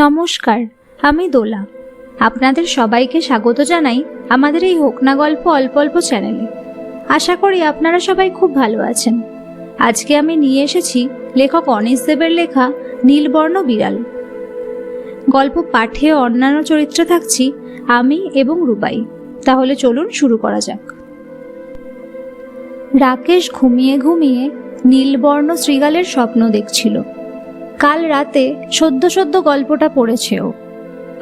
নমস্কার, আমি দোলা। আপনাদের সবাইকে স্বাগত জানাই আমাদের এই হোক না গল্প অল্প অল্প চ্যানেলে। আশা করি আপনারা সবাই খুব ভালো আছেন। আজকে আমি নিয়ে এসেছি লেখক অনিশ দেবের লেখা নীলবর্ণ বিড়াল। গল্প পাঠে অন্যান্য চরিত্রে থাকছি আমি এবং রুবাই। তাহলে চলুন শুরু করা যাক। রাকেশ ঘুমিয়ে ঘুমিয়ে নীলবর্ণ শ্রীগালের স্বপ্ন দেখছিল। কাল রাতে সদ্য সদ্য গল্পটা পড়েছেও।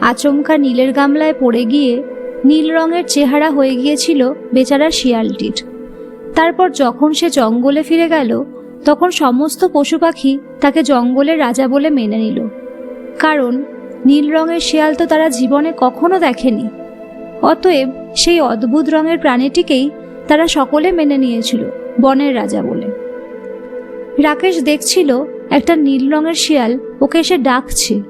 আচমকা নীলের গামলায় পড়ে গিয়ে নীল রঙের চেহারা হয়ে গিয়েছিল বেচারা শিয়ালটির। তারপর যখন সে জঙ্গলে ফিরে গেল, তখন সমস্ত পশু পাখি তাকে জঙ্গলের রাজা বলে মেনে নিল। কারণ নীল রঙের শিয়াল তো তারা জীবনে কখনো দেখেনি। অতএব সেই অদ্ভুত রঙের প্রাণীটিকেই তারা সকলে মেনে নিয়েছিল, বনের রাজা বলে। রাকেশ দেখছিল একটা নীল রঙের শিয়াল ওকে এসে ডাকছে।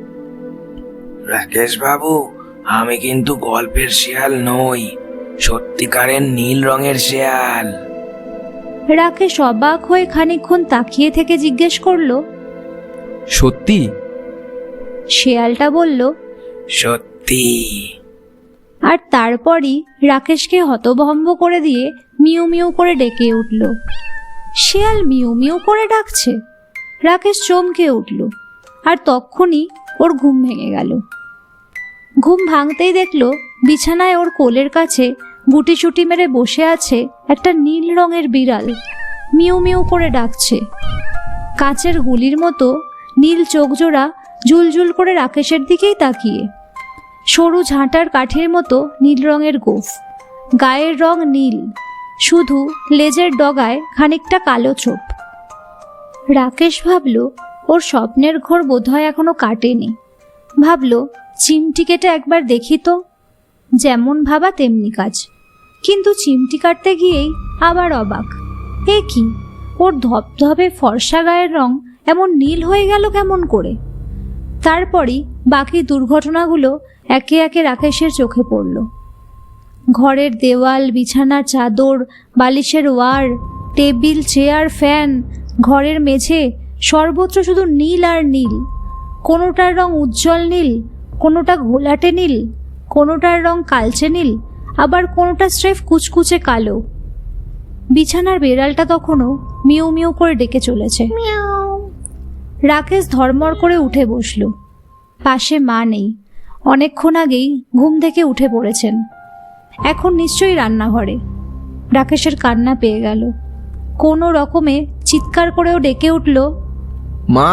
রাকেশ বাবু আমি কিন্তু গল্পের শিয়াল নই সত্যিকারের নীল রঙের শিয়াল। রাকেশ অবাক হয়ে খানিকক্ষণ তাকিয়ে থেকে জিজ্ঞেস করল সত্যি? শিয়ালটা বলল সত্যি। আর তারপরই রাকেশকে হতভম্ব করে দিয়ে মিউ মিউ করে ডেকে উঠল। শিয়াল মিউ মিউ করে ডাকছে। রাকেশ চমকে উঠল, আর তক্ষুনি ওর ঘুম ভেঙে গেল। ঘুম ভাঙতেই দেখল বিছানায় ওর কোলের কাছে গুটিসুটি মেরে বসে আছে একটা নীল রঙের বিড়াল, মিউ মিউ করে ডাকছে। কাচের গুলির মতো নীল চোখজোড়া জুলজুল করে রাকেশের দিকেই তাকিয়ে। সরু ঝাঁটার কাঠের মতো নীল রঙের গোফ, গায়ের রং নীল, শুধু লেজের ডগায় খানিকটা কালো চোপ রাকেশ ভাবল, ওর স্বপ্নের ঘোর বোধহয় এখনও কাটেনি। ভাবল, চিমটি কেটে একবার দেখি তো, যেমন ভাবা তেমনি কাজ। কিন্তু চিমটি কাটতে গিয়েই আবার অবাক। এ কি? ওর ধপধপে ফর্সা গায়ের রং এমন নীল হয়ে গেল কেমন করে? তারপরই বাকি দুর্ঘটনাগুলো একে একে রাকেশের চোখে পড়ল। ঘরের দেওয়াল, বিছানার চাদর, বালিশের ওয়ার, টেবিল, চেয়ার, ফ্যান ঘরের মেঝে সর্বত্র শুধু নীল আর নীল। কোনোটার রং উজ্জ্বল নীল, কোনোটা ঘোলাটে নীল, কোনোটার রং কালচে নীল, আবার কোনোটা স্রেফ কুচকুচে কালো। বিছানার বেড়ালটা তখনও মিউ মিউ করে ডেকে চলেছে। রাকেশ ধর্মর করে উঠে বসল। পাশে মা নেই। অনেকক্ষণ আগেই ঘুম থেকে উঠে পড়েছেন। এখন নিশ্চয়ই রান্নাঘরে। রাকেশের কান্না পেয়ে গেল। কোনো রকমে চিৎকার করেও ডেকে উঠল মা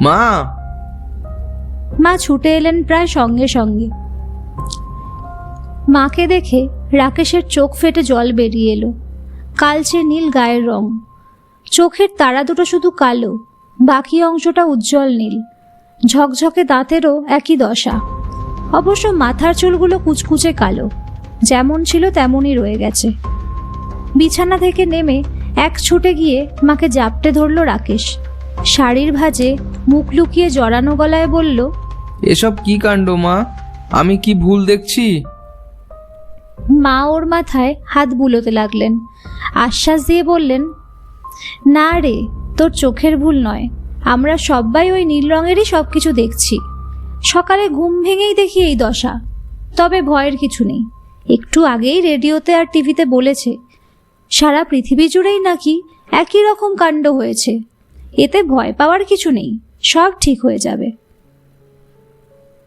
মা। মা ছুটে এলেন প্রায় সঙ্গে সঙ্গে। মাকে দেখে রাকেশের চোখ ফেটে জল বেরিয়ে এলো। কালচে নীল গায়ের রং। চোখের তারা দুটো শুধু কালো বাকি অংশটা উজ্জ্বল নীল। ঝকঝকে দাঁতেরও একই দশা। অবশ্য মাথার চুলগুলো কুচকুচে কালো যেমন ছিল তেমনই রয়ে গেছে। বিছানা থেকে নেমে এক ছুটে গিয়ে মাকে জাপটে ধরল রাকেশ। শাড়ির ভাঁজে মুখ লুকিয়ে জড়ানো গলায় বলল এসব কি কাণ্ড মা? আমি কি ভুল দেখছি? মা ওর মাথায় হাত বুলোতে লাগলেন। আশ্বাস দিয়ে বললেন না রে তোর চোখের ভুল নয়। আমরা সবাই ওই নীল রঙেরই সব কিছু দেখছি। সকালে ঘুম ভেঙেই দেখি এই দশা। তবে ভয়ের কিছু নেই। একটু আগেই রেডিওতে আর টিভিতে বলেছে সারা পৃথিবী জুড়েই নাকি একই রকম কাণ্ড হয়েছে। এতে ভয় পাওয়ার কিছু নেই সব ঠিক হয়ে যাবে।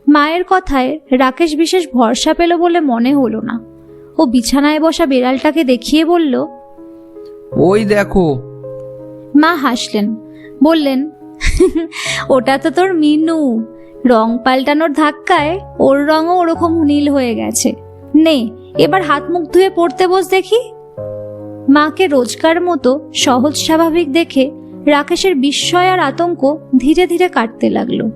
মায়ের কথায় রাকেশ বিশেষ ভরসা পেল বলে মনে হলো না। ও বিছানায় বসা বেড়ালটাকে দেখিয়ে বলল ওই দেখো। মা হাসলেন বললেন ওটা তো তোর মিনু। রং পাল্টানোর ধাক্কায় ওর রঙও ওরকম নীল হয়ে গেছে। নে এবার হাত মুখ ধুয়ে পড়তে বস দেখি। মাকে রোজকার মতো সহজ স্বাভাবিক দেখে রাকেশের বিস্ময় আর আতঙ্ক ধীরে ধীরে কাটতে লাগল।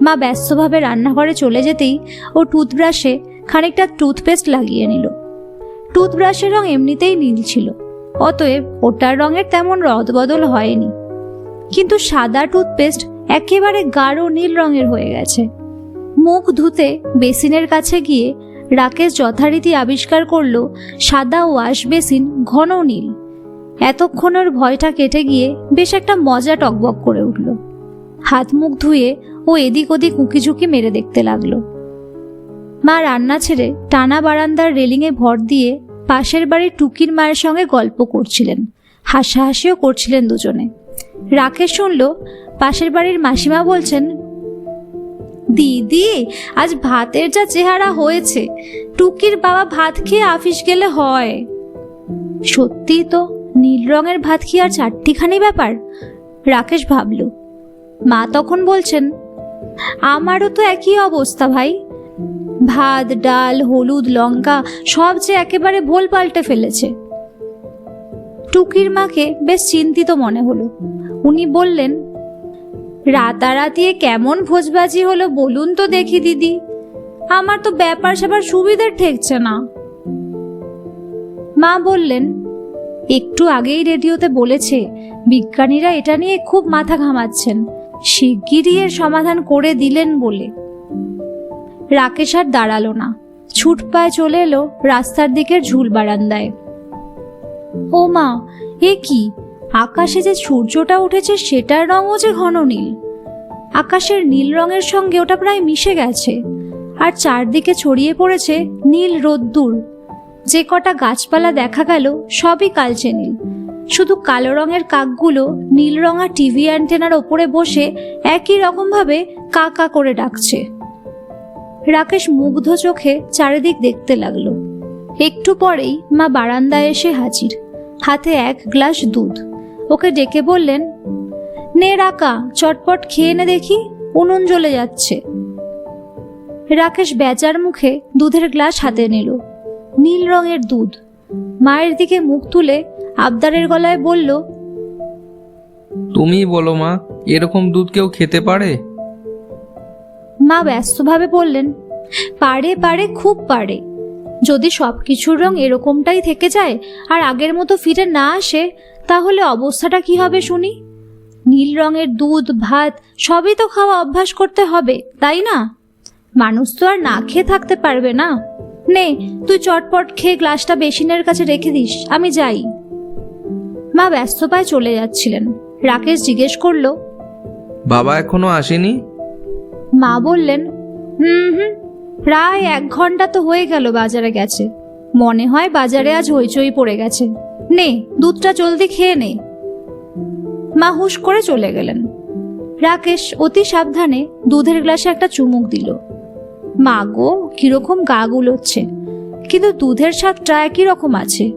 মা ব্যস্তভাবে রান্নাঘরে চলে যেতেই ও টুথব্রাশে খানিকটা টুথপেস্ট লাগিয়ে নিল। টুথব্রাশের রং এমনিতেই নীল ছিল, অতএব ওটার রঙের তেমন রদবদল হয়নি। কিন্তু সাদা টুথপেস্ট একেবারে গাঢ় নীল রঙের হয়ে গেছে। মুখ ধুতে বেসিনের কাছে গিয়ে রাকেশ যথারীতি আবিষ্কার করল, সাদা ওয়াশ বেসিন ঘন নীল। এতক্ষণ ওর ভয়টা কেটে গিয়ে বেশ একটা মজা টকবক করে উঠল। হাত মুখ ধুয়ে ও এদিক ওদিক উঁকিঝুঁকি মেরে দেখতে লাগল। মা রান্না ছেড়ে টানা বারান্দার রেলিংয়ে ভর দিয়ে পাশের বাড়ির টুকির মায়ের সঙ্গে গল্প করছিলেন, হাসাহাসিও করছিলেন দুজনে। রাকেশ শুনল, পাশের বাড়ির মাসিমা বলছেন দিদি, আজ ভাতের যা চেহারা হয়েছে, টুকির বাবা ভাত খেয়ে আফিস গেলে হয়। সত্যি তো, নীল রঙের ভাত কি আর চারটিখানি ব্যাপার? রাকেশ ভাবল। মা তখন বলছেন, আমারও তো একই অবস্থা ভাই। ভাত, ডাল, হলুদ, লঙ্কা, সব যে একেবারে ভোল পাল্টে ফেলেছে। টুকির মাকে বেশ চিন্তিত মনে হলো। উনি বললেন রাতারাতি কেমন ভোজবাজি হলো বলুন তো দেখি দিদি। আমার তো ব্যাপার স্যাপার সুবিধে ঠেকছে না। মা বললেন, একটু আগেই রেডিওতে বলেছে, বিজ্ঞানীরা এটা নিয়ে খুব মাথা ঘামাচ্ছেন, শিগগিরই এর সমাধান করে দিলেন বলে। রাকেশ আর দাঁড়াল না, ছুট পায়ে চলে এলো রাস্তার দিকের ঝুল বারান্দায়। ও মা, এ কি? আকাশে যে সূর্যটা উঠেছে সেটার রঙও যে ঘন নীল। আকাশের নীল রঙের সঙ্গে ওটা প্রায় মিশে গেছে। আর চারদিকে ছড়িয়ে পড়েছে নীল রোদ্দুর। যে কটা গাছপালা দেখা গেল সবই কালচে নীল। শুধু কালো রঙের কাকগুলো নীল রঙা টিভি অ্যান্টেনার ওপরে বসে একই রকমভাবে কা কা করে ডাকছে। রাকেশ মুগ্ধ চোখে চারিদিক দেখতে লাগল। একটু পরেই মা বারান্দায় এসে হাজির। হাতে এক গ্লাস দুধ। ওকে ডেকে বললেন নে রাকা চটপট খেয়ে নে দেখি উনুন জ্বলে যাচ্ছে। রাকেশ বেচার মুখে দুধের গ্লাস হাতে নিল নীল রঙের দুধ। মায়ের দিকে মুখ তুলে আবদারের গলায় বলল তুমি বলো মা এরকম দুধ কেউ খেতে পারে? মা ব্যস্তভাবে বললেন পারে পারে খুব পারে। যদি সব কিছুর রং এরকমটাই থেকে যায় আর আগের মতো ফিরে না আসে তাহলে অবস্থাটা কি হবে শুনি? নীল রঙের দুধ ভাত সবই তো খাওয়া অভ্যাস করতে হবে তাই না? মানুষ তো আর না খেয়ে থাকতে পারবে না। নে তুই চটপট খেয়ে গ্লাসটা বেসিনের কাছে রেখে দিস আমি যাই। মা ব্যস্ত পায়ে চলে যাচ্ছিলেন। রাকেশ জিজ্ঞেস করল বাবা এখনও আসেনি? মা বললেন হুম হুম প্রায় এক ঘণ্টা তো হয়ে গেল বাজারে গেছে। মনে হয় বাজারে আজ হইচই পড়ে গেছে। নে, দুধটা জলদি খেয়ে নে। মা হুশ করে চলে গেলেন। রাকেশ অতি সাবধানে দুধের গ্লাসে একটা চুমুক দিল। মা গো, কীরকম গা গুলোচ্ছে। কিন্তু দুধের স্বাদটা একই রকম আছে।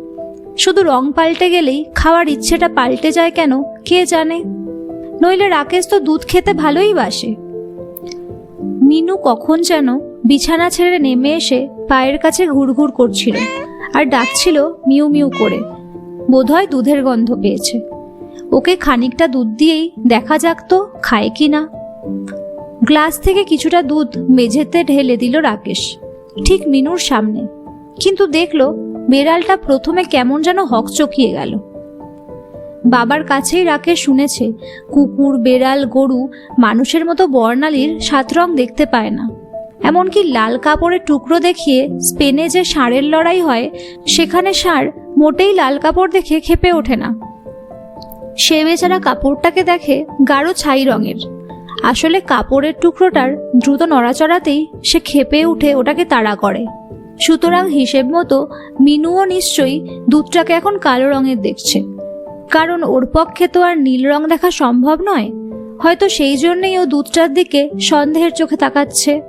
শুধু রং পাল্টে গেলেই খাওয়ার ইচ্ছেটা পাল্টে যায় কেন, কে জানে? নইলে রাকেশ তো দুধ খেতে ভালোই বাসে। মিনু কখন যেন বিছানা ছেড়ে নেমে এসে পায়ের কাছে ঘুরঘুর করছিল আর ডাকছিল মিউ মিউ করে। বোধহয় দুধের গন্ধ পেয়েছে। ওকে খানিকটা দুধ দিয়েই দেখা যাক তো খায় কি না। গ্লাস থেকে কিছুটা দুধ মেঝেতে ঢেলে দিল রাকেশ। ঠিক মিনুর সামনে। কিন্তু দেখল বেড়ালটা প্রথমে কেমন যেন হকচকিয়ে গেল। বাবার কাছেই রাকেশ শুনেছে, কুকুর, বেড়াল, গরু মানুষের মতো বর্ণালীর সাত রং দেখতে পায় না। এমনকি লাল কাপড়ের টুকরো দেখিয়ে স্পেনে যে ষাঁড়ের লড়াই হয়, সেখানে ষাঁড় মোটেই লাল কাপড় দেখে খেপে ওঠে না। সে বেচারা কাপড়টাকে দেখে গাঢ় ছাই রঙের। আসলে কাপড়ের টুকরোটার দ্রুত নড়াচড়াতেই সে খেপে উঠে ওটাকে তাড়া করে। সুতরাং হিসেব মতো মিনুও নিশ্চয়ই দুধটাকে এখন কালো রঙের দেখছে। কারণ ওর পক্ষে তো আর নীল রং দেখা সম্ভব নয়। হয়তো সেই জন্যই ও দুধটার দিকে সন্দেহের চোখে তাকাচ্ছে।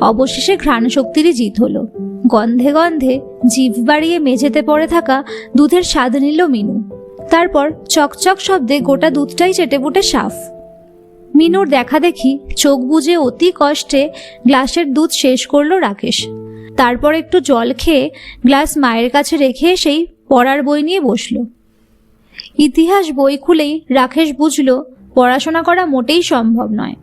অবশেষে ঘ্রাণ শক্তিরই জিত হলো। গন্ধে গন্ধে জিভ বাড়িয়ে মেঝেতে পড়ে থাকা দুধের স্বাদ নিল মিনু। তারপর চকচক শব্দে গোটা দুধটাই চেটেপুটে সাফ। মিনুর দেখা দেখি চোখ বুজে অতি কষ্টে গ্লাসের দুধ শেষ করল রাকেশ। তারপর একটু জল খেয়ে গ্লাস মায়ের কাছে রেখে সেই পড়ার বই নিয়ে বসল। ইতিহাস বই খুলেই রাকেশ বুঝল, পড়াশোনা করা মোটেই সম্ভব নয়।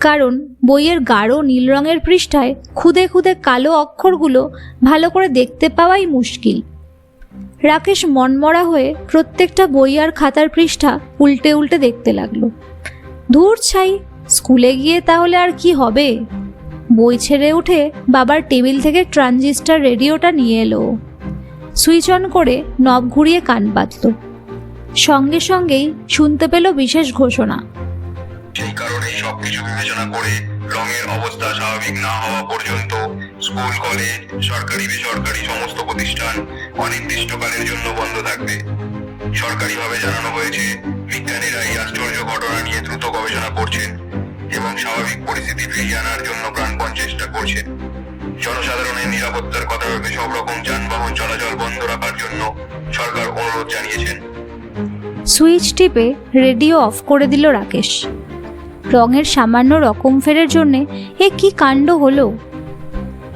কারণ বইয়ের গাঢ় নীল রঙের পৃষ্ঠায় খুদে খুদে কালো অক্ষরগুলো ভালো করে দেখতে পাওয়াই মুশকিল। রাকেশ মনমরা হয়ে প্রত্যেকটা বই আর খাতার পৃষ্ঠা উল্টে উল্টে দেখতে লাগল। ধূর ছাই, স্কুলে গিয়ে তাহলে আর কি হবে? বই ছেড়ে উঠে বাবার টেবিল থেকে ট্রানজিস্টার রেডিওটা নিয়ে এলো। সুইচ অন করে নব ঘুরিয়ে কান পাতল সঙ্গে সঙ্গেই শুনতে পেল বিশেষ ঘোষণা। সবকিছু বিবেচনা করে রঙের অবস্থা স্বাভাবিক না হওয়া পর্যন্ত স্কুল, কলেজ, সরকারি, বেসরকারি সমস্ত প্রতিষ্ঠান অনির্দিষ্টকালের জন্য বন্ধ থাকবে। সরকারিভাবে জানানো হয়েছে বিজ্ঞানীরা এই আশ্চর্য ঘটনা নিয়ে দ্রুত গবেষণা করছেন এবং স্বাভাবিক পরিস্থিতি ফিরিয়ে আনার জন্য প্রাণপণ চেষ্টা করছেন। জনসাধারণের নিরাপত্তার কথা ভেবে সব রকম যানবাহন চলাচল বন্ধ রাখার জন্য সরকার অনুরোধ জানিয়েছেন। সুইচ টিপে রেডিও অফ করে দিল রাকেশ। রঙের সামান্য রকম ফেরের জন্যে এ কি কাণ্ড হলো?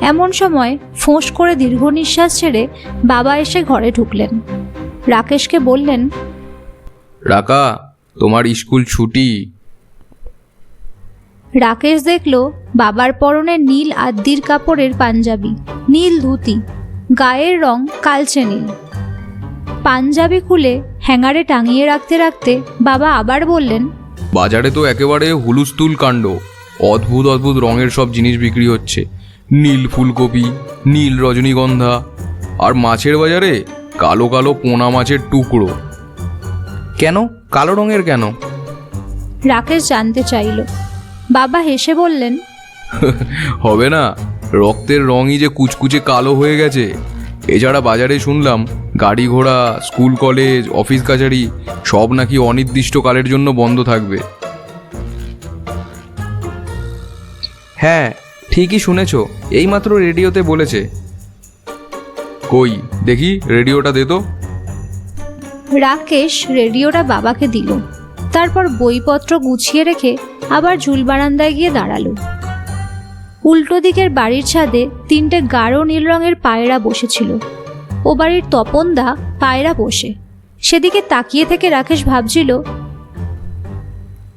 এমন সময় ফোঁস করে দীর্ঘ নিঃশ্বাস ছেড়ে বাবা এসে ঘরে ঢুকলেন। রাকেশকে বললেন রাকা তোমার স্কুল ছুটি। রাকেশ দেখল বাবার পরনে নীল আদ্যির কাপড়ের পাঞ্জাবি নীল ধুতি গায়ের রং কালচে নীল। পাঞ্জাবি খুলে হ্যাঙ্গারে টাঙিয়ে রাখতে রাখতে বাবা আবার বললেন বাজারে তো একেবারে হুলুস্থুল কাণ্ড। অদ্ভুত অদ্ভুত রঙের সব জিনিস বিক্রি হচ্ছে। নীল ফুলকপি নীল রজনীগন্ধা আর মাছের বাজারে কালো কালো পোনা মাছের টুকরো। কেন? কালো রঙের কেন? রাকেশ জানতে চাইল। বাবা হেসে বললেন হবে না রক্তের রঙই যে কুচকুচে কালো হয়ে গেছে। এছাড়া বাজারে শুনলাম গাড়ি ঘোড়া, স্কুল কলেজ, অফিস কাছারি সব নাকি অনির্দিষ্টকালের জন্য বন্ধ থাকবে। হ্যাঁ ঠিকই শুনেছ, এইমাত্র রেডিওতে বলেছে। কই, দেখি রেডিওটা দে তো। রাকেশ রেডিওটা বাবাকে দিল, তারপর বইপত্র গুছিয়ে রেখে আবার ঝুল বারান্দায় গিয়ে দাঁড়াল। উল্টো দিকের বাড়ির ছাদে তিনটে গাঢ় নীল রঙের পায়রা বসেছিল। ও বাড়ির তপনদা পায়রা বসে। সেদিকে তাকিয়ে থেকে রাকেশ ভাবছিল,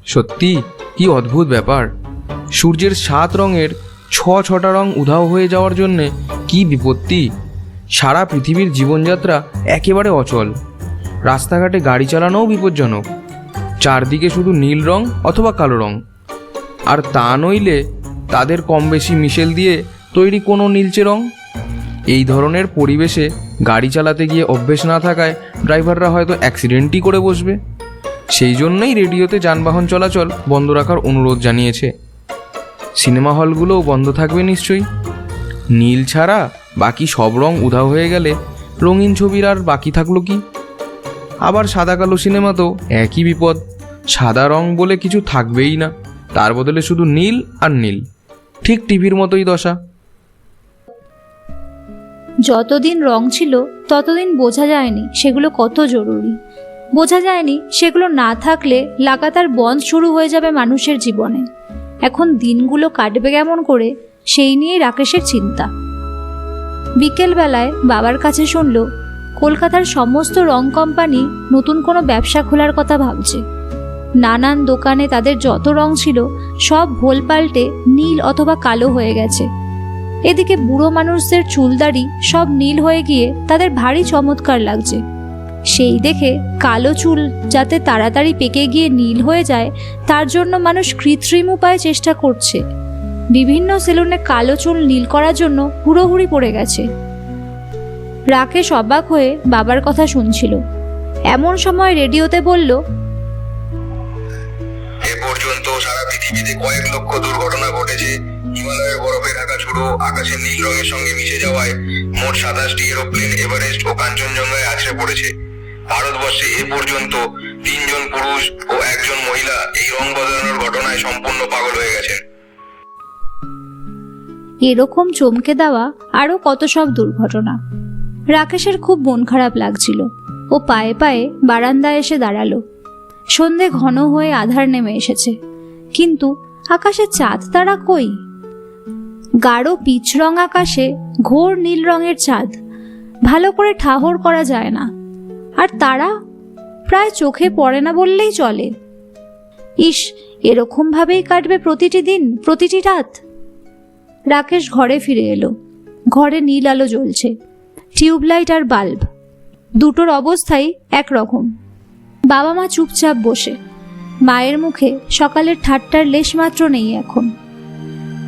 সত্যি? কি অদ্ভুত ব্যাপার। সূর্যের সাত রঙের ছ ছটা রং উধাও হয়ে যাওয়ার জন্যে কি বিপত্তি? সারা পৃথিবীর জীবনযাত্রা একেবারে অচল। রাস্তাঘাটে গাড়ি চালানোও বিপজ্জনক। চারদিকে শুধু নীল রং অথবা কালো রং। আর তা নইলে তাদের কম বেশি মিশেল দিয়ে তৈরি কোনো নীলচে রং? এই ধরনের পরিবেশে গাড়ি চালাতে গিয়ে অভ্যেস না থাকায় ড্রাইভাররা হয়তো অ্যাক্সিডেন্টই করে বসবে। সেই জন্যই রেডিওতে যানবাহন চলাচল বন্ধ রাখার অনুরোধ জানিয়েছে। সিনেমা হলগুলোও বন্ধ থাকবে নিশ্চয়ই। নীল ছাড়া বাকি সব রং উধাও হয়ে গেলে রঙিন ছবির আর বাকি থাকল কি? আবার সাদা কালো সিনেমাতেও একই বিপদ। সাদা রং বলে কিছু থাকবেই না। তার বদলে শুধু নীল আর নীল। ঠিক টিভির মতোই দশা। যতদিন রং ছিল, ততদিন বোঝা যায়নি সেগুলো কত জরুরি। বোঝা যায়নি সেগুলো না থাকলে লাগাতার বন্ধ শুরু হয়ে যাবে মানুষের জীবনে। এখন দিনগুলো কাটবে কেমন করে, সেই নিয়েই রাকেশের চিন্তা। বিকেলবেলায় বাবার কাছে শুনল, কলকাতার সমস্ত রং কোম্পানি নতুন কোনো ব্যবসা খোলার কথা ভাবছে। নানান দোকানে তাদের যত রং ছিল, সব ভোল পাল্টে নীল অথবা কালো হয়ে গেছে। এদিকে বুড়ো মানুষদের চুলদাড়ি সব নীল হয়ে গিয়ে তাদের ভারী চমৎকার লাগছে। সেই দেখে কালো চুল যাতে তাড়াতাড়ি পেকে গিয়ে নীল হয়ে যায়, তার জন্য মানুষ কৃত্রিম উপায়ে চেষ্টা করছে। বিভিন্ন সেলুনে কালো চুল নীল করার জন্য হুড়োহুড়ি পড়ে গেছে। রাকেশ অবাক হয়ে বাবার কথা শুনছিল। এমন সময় রেডিওতে বলল পর্যন্ত সারা পৃথিবীতে কয়েক লক্ষ দুর্ঘটনা ঘটেছে। হিমালয়ের বরফে ঢাকা ছোড়ো আকাশের নীল রঙের সঙ্গে মিশে যাওয়ায় মোট সাতাশটি এরোপ্লেন এভারেস্ট ও কাঞ্চনজঙ্ঘায় আছড়ে পড়েছে। ভারতবর্ষে এ পর্যন্ত তিনজন পুরুষ ও একজন মহিলা এই রং বদলানোর ঘটনায় সম্পূর্ণ পাগল হয়ে গেছেন। এরকম চমকে দেওয়া আরও কত সব দুর্ঘটনা। রাকেশের খুব মন খারাপ লাগছিল ও পায়ে পায়ে বারান্দায় এসে দাঁড়াল। সন্ধে ঘন হয়ে আধার নেমে এসেছে। কিন্তু আকাশে চাঁদ তারা কই? গাঢ় পিচ রং আকাশে ঘোর নীল রঙের চাঁদ। ভালো করে ঠাহর করা যায় না। আর তারা? প্রায় চোখে পড়ে না বললেই চলে। ইস এরকমভাবেই কাটবে প্রতিটি দিন, প্রতিটি রাত। রাকেশ ঘরে ফিরে এলো। ঘরে নীল আলো জ্বলছে। টিউবলাইট আর বাল্ব। দুটোর অবস্থাই একরকম। বাবা মা চুপচাপ বসে। মায়ের মুখে সকালের ঠাট্টার লেশমাত্র নেই এখন।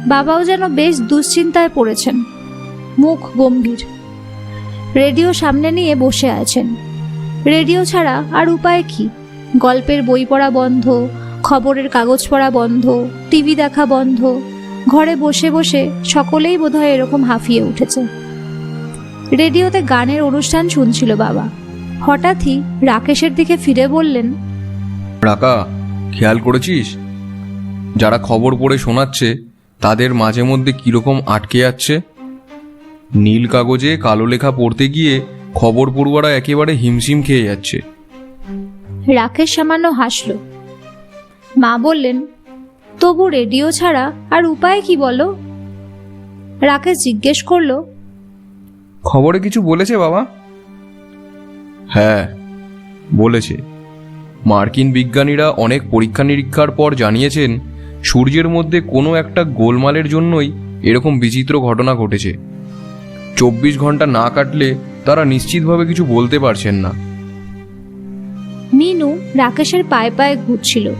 বাবাও যেন বেশ দুশ্চিন্তায় পড়েছেন। মুখ গম্ভীর। রেডিও সামনে নিয়ে বসে আছেন। রেডিও ছাড়া আর উপায় কি? গল্পের বই পড়া বন্ধ, খবরের কাগজ পড়া বন্ধ, টিভি দেখা বন্ধ, ঘরে বসে বসে সকলেই বোধহয় এরকম হাঁফিয়ে উঠেছে। রেডিওতে গানের অনুষ্ঠান শুনছিল বাবা। হঠাৎই রাকেশের দিকে ফিরে বললেন রাকা খেয়াল করেছিস? যারা খবর পড়ে শোনাচ্ছে তাদের মাঝে মধ্যে কীরকম আটকে যাচ্ছে? নীল কাগজে কালো লেখা পড়তে গিয়ে খবর পড়ুয়ারা একেবারে হিমশিম খেয়ে যাচ্ছে। রাকেশ সামান্য হাসল। মা বললেন তবু রেডিও ছাড়া আর উপায় কি বলো? রাকেশ জিজ্ঞেস করল খবরে কিছু বলেছে বাবা? হ্যাঁ বলেছে। মার্কিন বিজ্ঞানীরা অনেক পরীক্ষা নিরীক্ষার পর জানিয়েছেন, সূর্যের মধ্যে কোনো একটা গোলমালের জন্যই এরকম বিচিত্র ঘটনা ঘটেছে। চব্বিশ ঘণ্টা না কাটলে তারা নিশ্চিতভাবে কিছু বলতে পারছেন না। মিনু রাকেশের পায়ে পায়ে ঘুরছিল।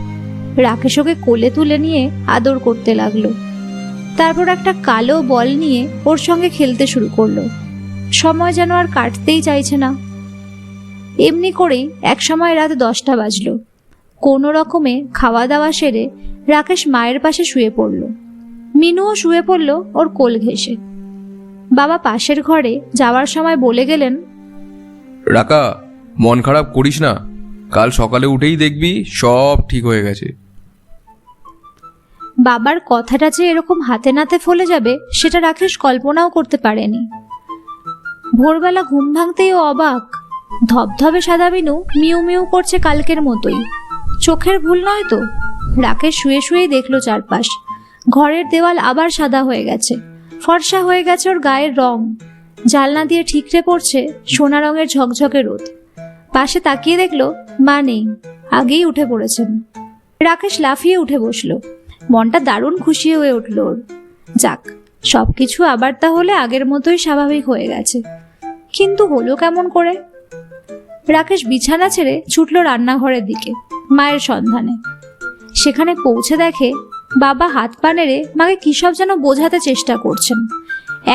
রাকেশ ওকে কোলে তুলে নিয়ে আদর করতে লাগল। তারপর একটা কালো বল নিয়ে ওর সঙ্গে খেলতে শুরু করল। সময় যেন আর কাটতেই চাইছে না। এমনি করেই এক সময় রাত দশটা বাজলো। কোনো রকমে খাওয়া দাওয়া সেরে রাকেশ মায়ের পাশে শুয়ে পড়ল। মিনুও শুয়ে পড়ল ওর কোল ঘেঁষে। বাবা পাশের ঘরে যাওয়ার সময় বলে গেলেন রাকা মন খারাপ করিস না। কাল সকালে উঠেই দেখবি সব ঠিক হয়ে গেছে। বাবার কথাটা যে এরকম হাতে নাতে ফলে যাবে সেটা রাকেশ কল্পনাও করতে পারেনি। ভোরবেলা ঘুম ভাঙতেই ও অবাক। ধবধবে সাদা বিনু মিউ মিউ করছে কালকের মতোই। চোখের ভুল নয় তো? রাকেশ শুয়ে শুয়েই দেখল চারপাশ। ঘরের দেওয়াল আবার সাদা হয়ে গেছে। ফর্সা হয়ে গেছে ওর গায়ের রং। জালনা দিয়ে ঠিকরে পড়ছে সোনা রঙের ঝকঝকে রোদ। পাশে তাকিয়ে দেখল মা নেই, আগেই উঠে পড়েছেন। রাকেশ লাফিয়ে উঠে বসল। মনটা দারুণ খুশি হয়ে উঠল ওর। যাক, সবকিছু আবার তাহলে আগের মতোই স্বাভাবিক হয়ে গেছে। কিন্তু হলো কেমন করে? রাকেশ বিছানা ছেড়ে ছুটল রান্নাঘরের দিকে মায়ের সন্ধানে। সেখানে পৌঁছে দেখে বাবা হাত পা নেড়ে মাকে কী সব যেন বোঝাতে চেষ্টা করছেন।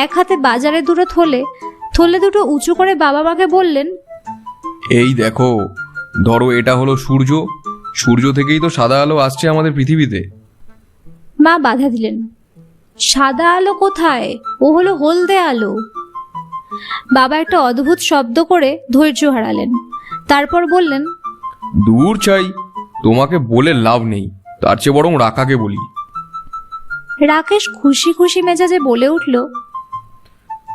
এক হাতে বাজারে দুটো থলে থলে দুটো উঁচু করে বাবা মাকে বললেন এই দেখো ধরো এটা হলো সূর্য সূর্য থেকেই তো সাদা আলো আসছে আমাদের পৃথিবীতে। মা বাধা দিলেন সাদা আলো কোথায়? ও হলো হলদে আলো। বাবা একটা অদ্ভুত শব্দ করে ধৈর্য হারালেন। তারপর বললেন দূর চাই তোমাকে বলে লাভ নেই তার চেয়ে বরং রাকাকে বলি। রাকেশ খুশি খুশি মেজাজে বলে উঠল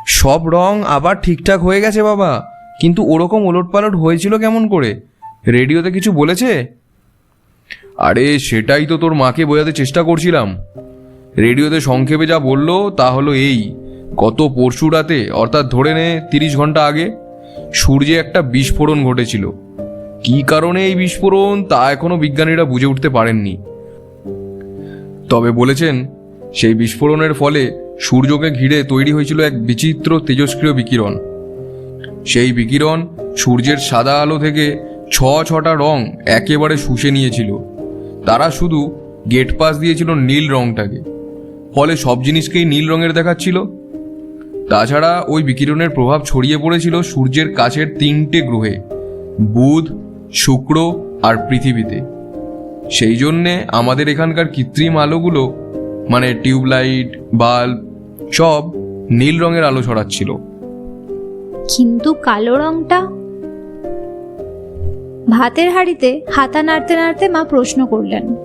সব রং আবার ঠিকঠাক হয়ে গেছে বাবা কিন্তু ওরকম ওলটপালট হয়েছিল কেমন করে? রেডিওতে কিছু বলেছে? আরে সেটাই তো তোর মাকে বোঝাতে চেষ্টা করছিলাম। রেডিওতে সংক্ষেপে যা বলল তা হলো এই গত পরশু রাতে, অর্থাৎ ধরে নে তিরিশ ঘণ্টা আগে, সূর্যে একটা বিস্ফোরণ ঘটেছিল। কী কারণে এই বিস্ফোরণ, তা এখনও বিজ্ঞানীরা বুঝে উঠতে পারেননি। তবে বলেছেন, সেই বিস্ফোরণের ফলে সূর্যকে ঘিরে তৈরি হয়েছিল এক বিচিত্র তেজস্ক্রিয় বিকিরণ। সেই বিকিরণ সূর্যের সাদা আলো থেকে ছ ছটা রং একেবারে শুষে নিয়েছিল। তারা শুধু গেট পাস দিয়েছিল নীল রংটাকে। ফলে সব জিনিসকেই নীল রঙের দেখাচ্ছিল। তাছাড়া ওই বিকিরণের প্রভাব ছড়িয়ে পড়েছিল সূর্যের কাছের তিনটে গ্রহে বুধ শুক্র আর পৃথিবীতে। সেই জন্যে আমাদের এখানকার কৃত্রিম আলোগুলো মানে টিউবলাইট বাল্ব সব নীল রঙের আলো ছড়াচ্ছিল। কিন্তু কালো রংটা ভাতের হাঁড়িতে হাতা নাড়তে নাড়তে মা প্রশ্ন করলেন।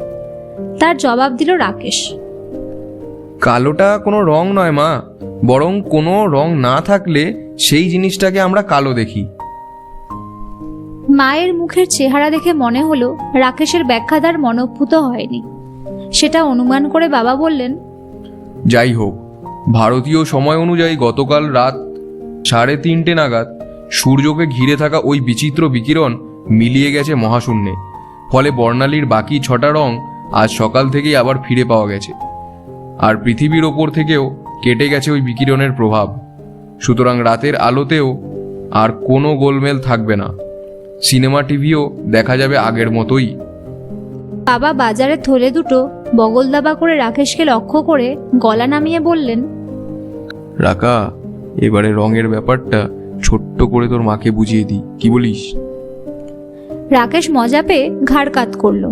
তার জবাব দিল রাকেশ। কালোটা কোনো রং নয় মা। বরং কোনো রং না থাকলে সেই জিনিসটাকে আমরা কালো দেখি। মায়ের মুখের চেহারা দেখে মনে হলো রাকেশের ব্যাখ্যাদার মনোভূত হয়নি। সেটা অনুমান করে বাবা বললেন যাই হোক ভারতীয় সময় অনুযায়ী গতকাল রাত সাড়ে তিনটে নাগাদ সূর্যকে ঘিরে থাকা ওই বিচিত্র বিকিরণ মিলিয়ে গেছে মহাশূন্যে। ফলে বর্ণালীর বাকি ছটা রং আজ সকাল থেকেই আবার ফিরে পাওয়া গেছে। আর পৃথিবীর ওপর থেকেও কেটে গেছে ওই বিকিরণের প্রভাব। সুতরাং রাতের আলোতেও আর কোনো গোলমেল থাকবে না। সিনেমা টিভিও দেখা যাবে আগের মতোই। বাবা বাজারে থলে দুটো বগল দাবা করে রাকেশকে লক্ষ্য করে গলা নামিয়ে বললেন রাকা এবারে রঙের ব্যাপারটা ছোট্ট করে তোর মাকে বুঝিয়ে দিই। কি বলিস? রাকেশ মজা পেয়ে ঘাড় কাত করল।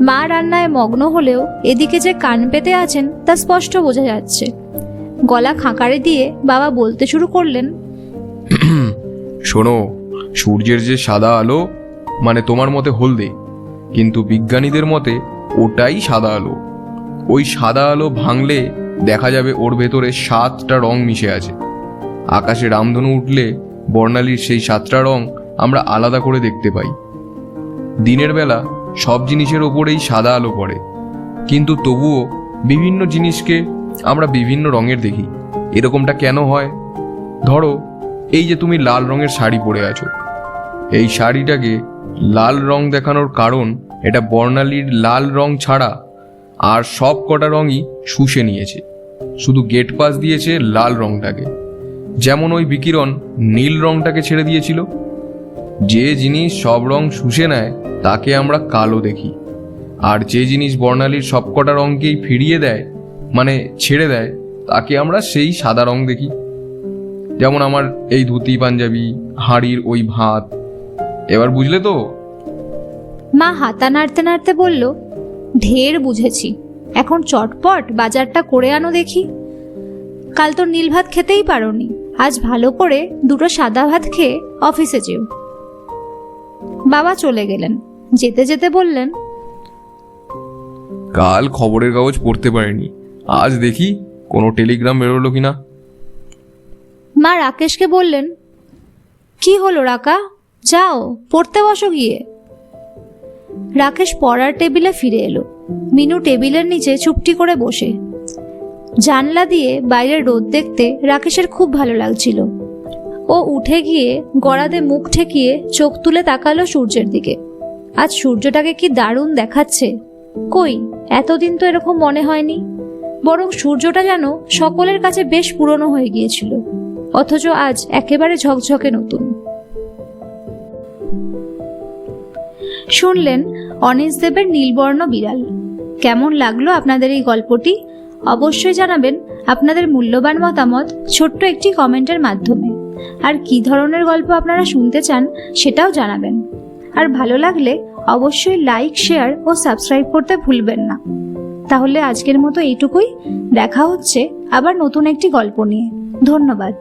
মা রান্নায় মগ্ন হলেও এদিকে যে কান পেতে আছেন তা স্পষ্ট বোঝা যাচ্ছে। গলা খাঁকারে দিয়ে বাবা বলতে শুরু করলেন, শোনো, সূর্যের যে সাদা আলো মানে তোমার মতে হলদে, কিন্তু বিজ্ঞানীদের মতে ওটাই সাদা আলো। ওই সাদা আলো ভাঙলে দেখা যাবে ওর ভেতরে সাতটা রং মিশে আছে। আকাশে রামধনু উঠলে বর্ণালীর সেই সাতটা রং আমরা আলাদা করে দেখতে পাই। দিনের বেলা সব জিনিসের ওপরেই সাদা আলো পড়ে, কিন্তু তবুও বিভিন্ন জিনিসকে আমরা বিভিন্ন রঙের দেখি। এরকমটা কেন হয়? ধরো, এই যে তুমি লাল রঙের শাড়ি পরে আছো। এই শাড়িটাকে লাল রং দেখানোর কারণ এটা বর্ণালীর লাল রং ছাড়া আর সব কটা রঙই শুষে নিয়েছে। শুধু গেট পাস দিয়েছে লাল রংটাকে। যেমন ওই বিকিরণ নীল রংটাকে ছেড়ে দিয়েছিল। যে জিনিস সব রং শুষে নেয়, তাকে আমরা কালো দেখি। আর যে জিনিস বর্ণালীর সবকটা রঙকেই ফিরিয়ে দেয় মানে ছেড়ে দেয় তাকে আমরা সেই সাদা রং দেখি। যেমন আমার এই ধুতি পাঞ্জাবি হাড়ির ওই ভাত। এবার বুঝলে তো? মা হাতা নাড়তে নাড়তে বলল ঢের বুঝেছি। এখন চটপট বাজারটা করে আনো দেখি। কাল তো নীল ভাত খেতেই পারোনি। আজ ভালো করে দুটো সাদা ভাত খেয়ে অফিসে যেও। বাবা চলে গেলেন। যেতে যেতে বললেন কাল খবরের কাগজ পড়তে পারিনি। আজ দেখি কোনো টেলিগ্রাম বেরোলো কিনা। মা রাকেশকে বললেন, কি হলো রাকা? যাও, পড়তে বসো গিয়ে। রাকেশ পড়ার টেবিলে ফিরে এলো। মিনু টেবিলের নিচে চুপটি করে বসে। জানলা দিয়ে বাইরের রোদ দেখতে রাকেশের খুব ভালো লাগছিল। ও উঠে গিয়ে গড়াতে মুখ ঠেকিয়ে চোখ তুলে তাকালো সূর্যের দিকে। আজ সূর্যটাকে কি দারুণ দেখাচ্ছে? কই, এতদিন তো এরকম মনে হয়নি? বরং সূর্যটা যেন সকলের কাছে বেশ পুরনো হয়ে গিয়েছিল, অথচ আজ একেবারে ঝকঝকে নতুন। শুনলেন অনিশ দেবের নীলবর্ণ বিড়াল। কেমন লাগল আপনাদের এই গল্পটি? অবশ্যই জানাবেন আপনাদের মূল্যবান মতামত ছোট্ট একটি কমেন্টের মাধ্যমে। আর কি ধরনের গল্প আপনারা শুনতে চান সেটাও জানাবেন। আর ভালো লাগলে অবশ্যই লাইক, শেয়ার ও সাবস্ক্রাইব করতে ভুলবেন না। তাহলে আজকের মতো এইটুকুই। দেখা হচ্ছে আবার নতুন একটি গল্প নিয়ে। ধন্যবাদ।